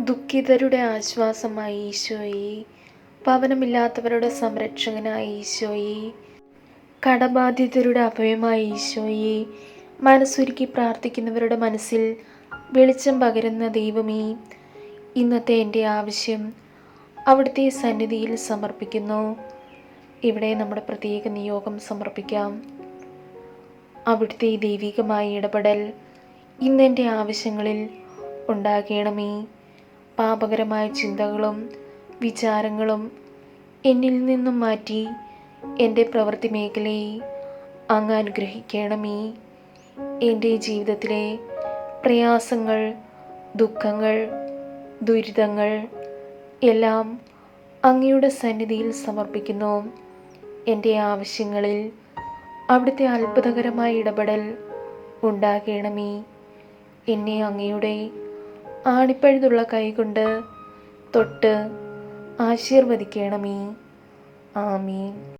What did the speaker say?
ദുഃഖിതരുടെ ആശ്വാസമായി ഈശോയെ. ഭവനമില്ലാത്തവരുടെ സംരക്ഷകനായ ഈശോയെ. കടബാധിതരുടെ അഭയമായ ഈശോയെ. മനസ്സുരുക്കി പ്രാർത്ഥിക്കുന്നവരുടെ മനസ്സിൽ വെളിച്ചം പകരുന്ന ദൈവമേ ഇന്നത്തെ എന്റെ ആവശ്യം അവിടുത്തെ സന്നിധിയിൽ സമർപ്പിക്കുന്നു. ഇവിടെ നമ്മുടെ പ്രത്യേക നിയോഗം സമർപ്പിക്കാം. അവിടുത്തെ ദൈവികമായ ഇടപെടൽ ഇന്നെന്റെ ആവശ്യങ്ങളിൽ ഉണ്ടാകണമേ. പാപകരമായ ചിന്തകളും വിചാരങ്ങളും എന്നിൽ നിന്നും മാറ്റി എന്റെ പ്രവൃത്തി മേഖലയെ അങ്ങ് അനുഗ്രഹിക്കണമേ. എന്റെ ജീവിതത്തിലെ പ്രയാസങ്ങൾ ദുഃഖങ്ങൾ ദുരിതങ്ങൾ എല്ലാം അങ്ങയുടെ സന്നിധിയിൽ സമർപ്പിക്കുന്നു. എന്റെ ആവശ്യങ്ങളിൽ അവിടുത്തെ അത്ഭുതകരമായ ഇടപെടൽ ഉണ്ടാകണമേ. എന്നെ അങ്ങയുടെ ആണിപ്പഴുതുള്ള കൈകൊണ്ട് തൊട്ട് ആശീർവദിക്കണമേ. ആമീൻ.